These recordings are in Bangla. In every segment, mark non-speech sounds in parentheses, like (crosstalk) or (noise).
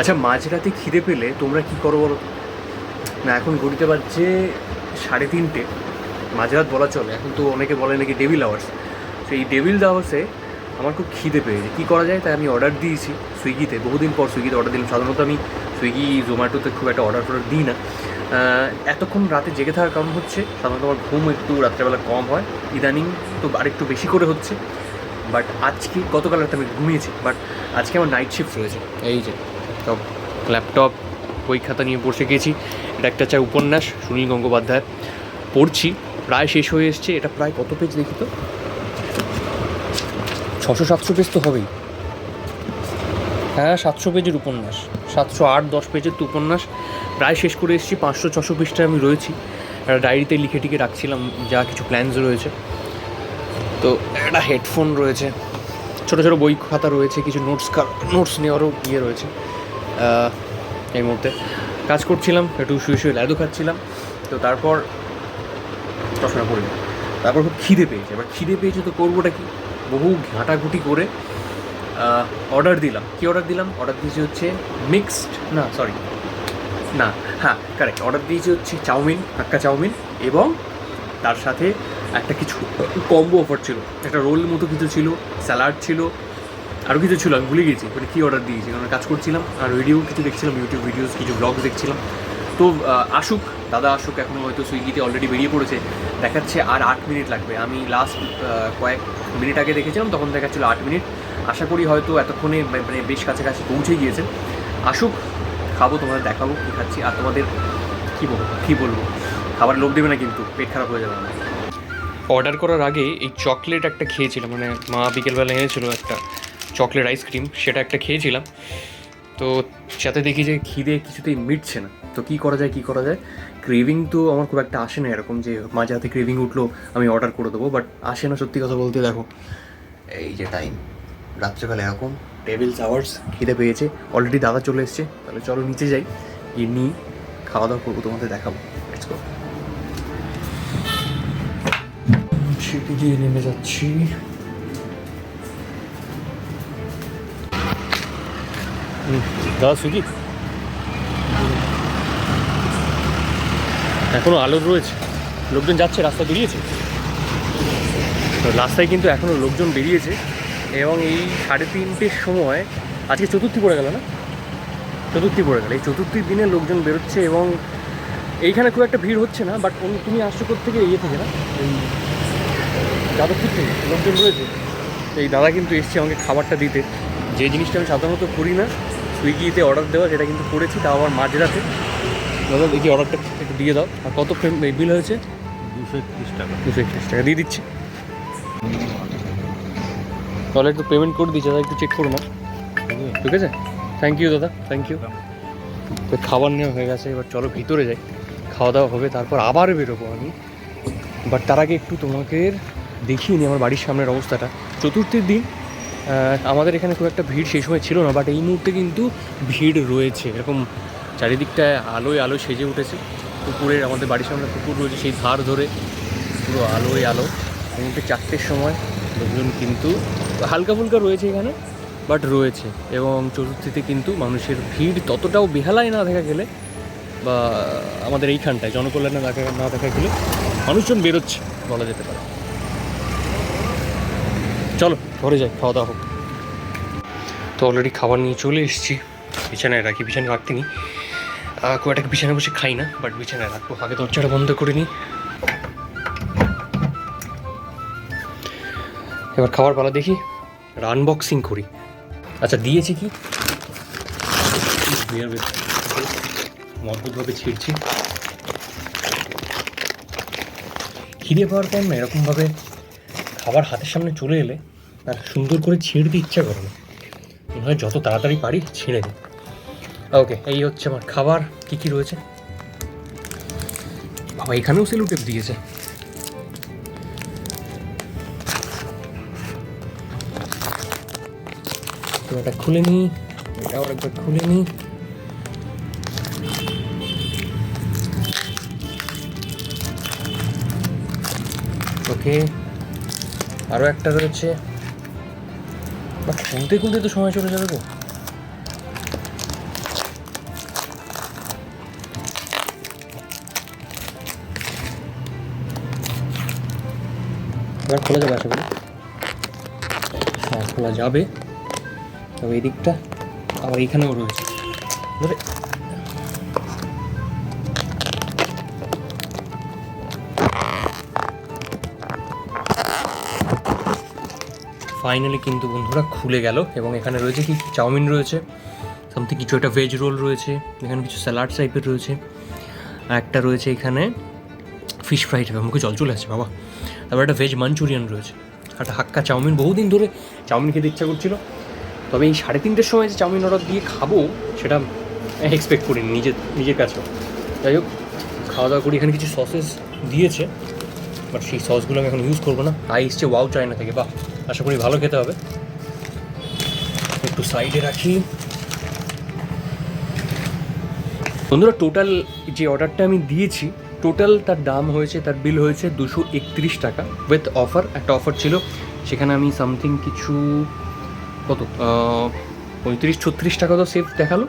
আচ্ছা মাঝরাতে খিদে পেলে তোমরা কি করো বলো না, এখন ঘড়িতে বাজছে সাড়ে তিনটে। মাঝরাত বলা চলে, এখন তো অনেকে বলে নাকি ডেভিল আওয়ার্স তো এই ডেভিল আওয়ার্সে আমার খুব খিদে পেয়েছে। কী করা যায় তাই আমি অর্ডার দিয়েছি সুইগিতে। বহুদিন পর সুইগিতে অর্ডার দিলাম। সাধারণত আমি সুইগি, জোম্যাটোতে খুব একটা অর্ডার ফর্ডার দিই না। এতক্ষণ রাতে জেগে থাকার কারণ হচ্ছে, সাধারণত আমার ঘুম একটু রাত্রেবেলা কম হয়। ইদানিং তো আরেকটু বেশি করে হচ্ছে। বাট আজকে, গতকাল রাতে আমি ঘুমিয়েছি। বাট আজকে আমার নাইট শিফট রয়েছে। এই যে সব ল্যাপটপ বই খাতা নিয়ে বসে গেছি এটা একটা চাই উপন্যাস সুনীল গঙ্গোপাধ্যায়। পড়ছি প্রায় শেষ হয়ে এসছে। এটা প্রায় কত পেজ দেখি তো? ছশো সাতশো পেজ তো হবেই। হ্যাঁ সাতশো পেজের উপন্যাস। সাতশো আট দশ পেজের তো উপন্যাস। প্রায় শেষ করে এসেছি পাঁচশো ছশো পেজটায় আমি রয়েছি। একটা ডায়েরিতে লিখে টিকে রাখছিলাম যা কিছু প্ল্যানস রয়েছে। তো একটা হেডফোন রয়েছে। ছোটো ছোটো বই খাতা রয়েছে কিছু নোটস নোটস নেওয়ারও ইয়ে রয়েছে। এই মুহূর্তে কাজ করছিলাম, একটু শুয়ে শুয়ে ল্যাদু খাচ্ছিলাম। তো তারপর চশমা পড়ি তারপর খুব খিদে পেয়েছে। এবার খিদে পেয়েছে তো করবোটা কি? বহু ঘাঁটাঘুটি করে অর্ডার দিলাম। কি অর্ডার দিলাম? অর্ডার দিয়েছি হচ্ছে মিক্সড না সরি না হ্যাঁ কারেক্ট অর্ডার দিয়েছি হচ্ছে চাউমিন, হাক্কা চাউমিন এবং তার সাথে একটা কিছু কম্বো অফার ছিল। একটা রোল মতো কিছু ছিল স্যালাড ছিল আরও কিছু ছিল, আমি ভুলে গেছি মানে কী অর্ডার দিয়েছি, কারণ কাজ করছিলাম, আর ভিডিও কিছু দেখছিলাম ইউটিউব ভিডিওস কিছু ব্লগস দেখছিলাম। তো আসুক, দাদা আসুক এখনও হয়তো সুইগিতে অলরেডি বেরিয়ে পড়েছে, দেখাচ্ছে আর আট মিনিট লাগবে। আমি লাস্ট কয়েক মিনিট আগে দেখেছিলাম, তখন দেখাচ্ছিল আট মিনিট আশা করি হয়তো এতক্ষণে মানে বেশ কাছাকাছি পৌঁছে গিয়েছে আসুক, খাব, তোমাদের দেখাবো কী খাচ্ছি, আর তোমাদের কী বলব কী বলব? খাবার লোভ দেবে না কিন্তু, পেট খারাপ হয়ে যাবে। না অর্ডার করার আগে এই চকলেট একটা খেয়েছিলাম মানে মা বিকেলবেলা এনেছিল একটা। চকলেট আইসক্রিম সেটা একটা খেয়েছিলাম। তো সাথে দেখি যে খিদে কিছুতেই মিটছে না। তো কী করা যায়, কী করা যায়? ক্রেভিং তো আমার খুব একটা আসে না এরকম যে মাঝে হাতে ক্রেভিং উঠল, আমি অর্ডার করে দেবো বাট আসে না সত্যি কথা বলতে, দেখো। এই যে টাইম রাত্রেবেলা এরকম টেবিলস আওয়ার্স খিদে পেয়েছে। অলরেডি দাদা চলে এসছে। তাহলে চলো নিচে যাই। গিয়ে নিই খাওয়া দাওয়া করব, তোমাদের দেখাবো। সিঁড়ি দিয়ে নেমে যাচ্ছি। দাদা সুইগি এখনও আলোর রয়েছে। লোকজন যাচ্ছে, রাস্তা বেরিয়েছে। তো রাস্তায় কিন্তু এখনও লোকজন বেরিয়েছে এবং এই সাড়ে তিনটের সময়, আজকে চতুর্থী পড়ে গেল না? চতুর্থী পড়ে গেল। এই চতুর্থীর দিনে লোকজন বেরোচ্ছে এবং এইখানে খুব একটা ভিড় হচ্ছে না বাট তুমি আসছো থেকে ইয়ে থেকে না? এই যাদবপুর থেকে। লোকজন রয়েছে। এই দাদা কিন্তু এসছে আমাকে খাবারটা দিতে। যে জিনিসটা আমি সাধারণত করি না সুইগিতে অর্ডার দেওয়া সেটা কিন্তু করেছি তাও আবার মাঝরাতে। দাদা দেখি অর্ডারটা একটু দিয়ে দাও। আর কত বিল হয়েছে? দুশো একত্রিশ টাকা। দুশো একত্রিশ টাকা দিয়ে দিচ্ছি। তাহলে একটু পেমেন্ট করে দিচ্ছি দাদা একটু চেক করো না ঠিক আছে? থ্যাংক ইউ দাদা থ্যাংক ইউ তো খাবার নেওয়া হয়ে গেছে এবার চলো ভিতরে যাই। খাওয়া দাওয়া হবে তারপর আবার বেরোবো আমি। বাট তার আগে একটু তোমাকে দেখিয়ে নিই আমার বাড়ির সামনের অবস্থাটা। চতুর্থীর দিন আমাদের এখানে খুব একটা ভিড় সেই সময় ছিল না বাট এই মুহূর্তে কিন্তু ভিড় রয়েছে। এরকম চারিদিকটায় আলোয় আলো সেজে উঠেছে। পুকুরের, আমাদের বাড়ির সামনে পুকুর রয়েছে, সেই ধার ধরে পুরো আলোয় আলো। এই মুহূর্তে চারটের সময় লোকজন কিন্তু হালকা ফুলকা রয়েছে এখানে বাট রয়েছে। এবং চতুর্থীতে কিন্তু মানুষের ভিড় ততটাও বেহালায় না দেখা গেলে, বা আমাদের এইখানটায়, জনকল্যাণে দেখা না দেখা গেলে মানুষজন বেরোচ্ছে, বলা যেতে পারে। ঘরে যাই খাওয়া দাওয়া হোক। তো অলরেডি খাবার নিয়ে চলে এসেছি। বিছানায় রাখি বিছানায় রাখতে নি খুব একটা বিছানায় বসে খাই না বাট বিছানায় রাখব। আগে দরজাটা বন্ধ করে নিই। এবার খাবার পালা দেখি। আনবক্সিং করি। আচ্ছা দিয়েছি কি? মজবুতভাবে ছিঁড়ছি। খিদে পাওয়ার পর না এরকমভাবে খাবার হাতের সামনে চলে এলে আর সুন্দর করে ছিঁড়তে ইচ্ছা করে না। মনে হয় যত তাড়াতাড়ি পারি ছিঁড়ে দিই। ওকে, এই হচ্ছে আমার খাবার। কি কি রয়েছে? বাবা, এখানেও সেলু টেপ দিয়েছে। এটা খুলে নিই, এটাও একবার খুলে নিই। ওকে আরও একটা রয়েছে। বা খুলতে খুলতে তো সময় চলে যাবে গো। এবার খোলা যাবে আশা করি। হ্যাঁ খোলা যাবে। তবে এই দিকটা আবার এখানেও রয়েছে। ধরে ফাইনালি কিন্তু বন্ধুরা খুলে গেল এবং এখানে রয়েছে কি চাউমিন রয়েছে সামথিং কিছু একটা ভেজ রোল রয়েছে, এখানে কিছু স্যালাড টাইপের রয়েছে আর একটা রয়েছে এখানে ফিশ ফ্রাই টাইপের মুখে জল চলে আসছে, বাবা। তারপর একটা ভেজ মাঞ্চুরিয়ান রয়েছে একটা হাক্কা চাউমিন। বহুদিন ধরে চাউমিন খেতে ইচ্ছা করছিল, তবে এই সাড়ে তিনটের সময় যে চাউমিন অর্ডার দিয়ে খাব, সেটা এক্সপেক্ট করিনি নিজের নিজের কাছেও। যাই হোক খাওয়া দাওয়া করি এখানে কিছু সসেস দিয়েছে বাট সেই সসগুলো আমি এখন ইউজ করব না। আই এসছে ওয়াও চায়না থেকে, বাহ। আশা করি ভালো খেতে হবে। একটু সাইডে রাখি। বন্ধুরা টোটাল যে অর্ডারটা আমি দিয়েছি টোটাল তার দাম হয়েছে, তার বিল হয়েছে দুশো একত্রিশ টাকা উইথ অফার একটা অফার ছিল, সেখানে আমি সামথিং কিছু, কত? পঁয়ত্রিশ, ছত্রিশ টাকা তো সেফ দেখাল।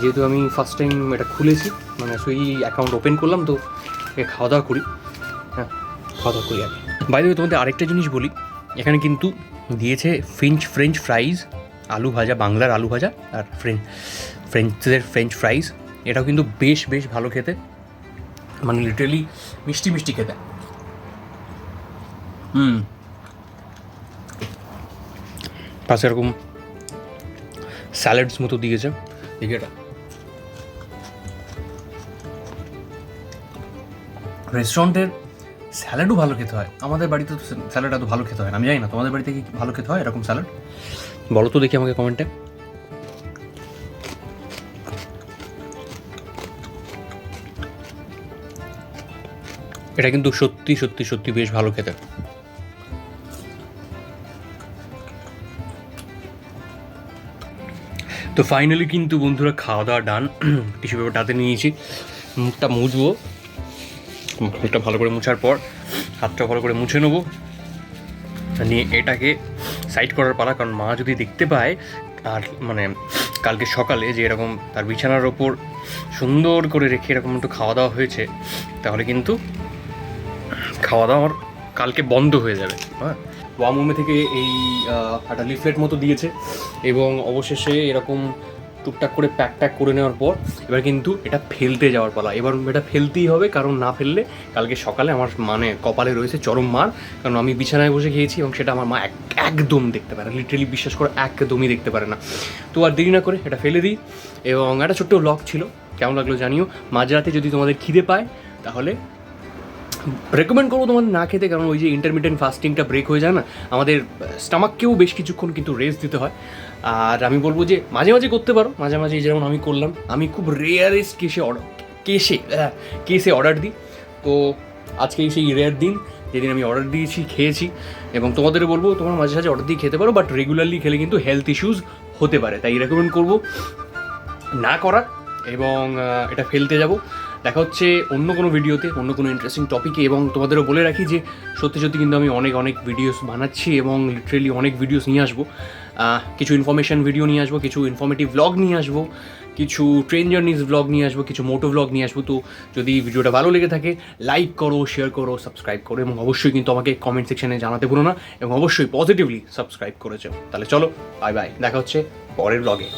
যেহেতু আমি ফার্স্ট টাইম এটা খুলেছি মানে সুইগি অ্যাকাউন্ট ওপেন করলাম, তো খাওয়া দাওয়া করি। হ্যাঁ খাওয়া দাওয়া করি আগে বাইরে তোমাদের আরেকটা জিনিস বলি এখানে কিন্তু দিয়েছে ফ্রেঞ্চ ফ্রেঞ্চ ফ্রাইজ আলু ভাজা, বাংলার আলু ভাজা আর ফ্রেঞ্চ ফ্রেঞ্চদের ফ্রেঞ্চ ফ্রাইজ এটাও কিন্তু বেশ বেশ ভালো খেতে। মানে লিটারালি মিষ্টি মিষ্টি খেতে। হুম। পাশে এরকম স্যালাডস মতো দিয়েছে। দেখি এটা। রেস্টুরেন্টের স্যালাডও ভালো খেতে হয়। আমাদের বাড়িতে তো স্যালাড এত ভালো খেতে হয় না। আমি জানি না, তোমাদের বাড়িতে কি ভালো খেতে হয় এরকম স্যালাড? বলো তো দেখি আমাকে কমেন্টে এটা কিন্তু সত্যি সত্যি সত্যি বেশ ভালো খেতে। তো ফাইনালি কিন্তু বন্ধুরা খাওয়া দাওয়া ডান (clears throat) টিস্যু পেপারটা হাতে নিয়েছি। মুখটা মুছবো। মুখটা ভালো করে মুছার পর হাতটা ভালো করে মুছে নেব। নিয়ে এটাকে সাইড করার পালা, কারণ মা যদি দেখতে পায় আর মানে কালকে সকালে যে এরকম তার বিছানার ওপর সুন্দর করে রেখে এরকম একটু খাওয়া দাওয়া হয়েছে, তাহলে কিন্তু খাওয়া দাওয়া কালকে বন্ধ হয়ে যাবে। হ্যাঁ? ওয়ামুমে থেকে এই একটা লিফলেট মতো দিয়েছে এবং অবশেষে এরকম টুকটাক করে প্যাক ট্যাক করে নেওয়ার পর এবার কিন্তু এটা ফেলতে যাওয়ার পালা। এবার এটা ফেলতেই হবে, কারণ না ফেললে কালকে সকালে আমার মানে কপালে রয়েছে চরম মার। কারণ আমি বিছানায় বসে খেয়েছি এবং সেটা আমার মা এক একদম দেখতে পারে লিটারেলি বিশ্বাস করে একদমই দেখতে পারে না। তো আর দেরি না করে এটা ফেলে দিই। এবং একটা ছোট্ট লক ছিল। কেমন লাগল জানিও। মাঝরাতে যদি তোমাদের খিদে পায়, তাহলে রেকমেন্ড করব তোমাদের না খেতে। কারণ ওই যে ইন্টারমিডিয়েন্ট ফাস্টিংটা ব্রেক হয়ে যায় না, আমাদের স্টামাককেও বেশ কিছুক্ষণ কিন্তু রেস্ট দিতে হয়। আর আমি বলব যে মাঝে মাঝে করতে পারো, মাঝে মাঝে যেমন আমি করলাম, আমি খুব রেয়ারেস্ট কেসে অর্ডার কেসে কেসে অর্ডার দিই। তো আজকে সেই রেয়ার দিন, যেদিন আমি অর্ডার দিয়েছি, খেয়েছি এবং তোমাদের বলব, তোমরা মাঝে মাঝে অর্ডার দিয়ে খেতে পারো বাট রেগুলারলি খেলে কিন্তু হেলথ ইস্যুস হতে পারে, তাই রেকমেন্ড করব। না করা এবং এটা ফেলতে যাব। দেখা হচ্ছে অন্য কোনো ভিডিওতে অন্য কোনো ইন্টারেস্টিং টপিকে এবং তোমাদেরও বলে রাখি যে, সত্যি সত্যি কিন্তু আমি অনেক অনেক ভিডিওস বানাচ্ছি এবং লিটারেলি অনেক ভিডিওস নিয়ে আসব। কিছু ইনফরমেশান ভিডিও নিয়ে আসব, কিছু ইনফরমেটিভ ব্লগ নিয়ে আসব, কিছু ট্রেন জার্নিজ ব্লগ নিয়ে আসব, কিছু মোটো ব্লগ নিয়ে আসব। তো যদি ভিডিওটা ভালো লেগে থাকে লাইক করো শেয়ার করো সাবস্ক্রাইব করো এবং অবশ্যই কিন্তু আমাকে কমেন্ট সেকশানে জানাতে ভুলো না এবং অবশ্যই পজিটিভলি সাবস্ক্রাইব করেছ। তাহলে চলো বাই বাই দেখা হচ্ছে পরের ব্লগে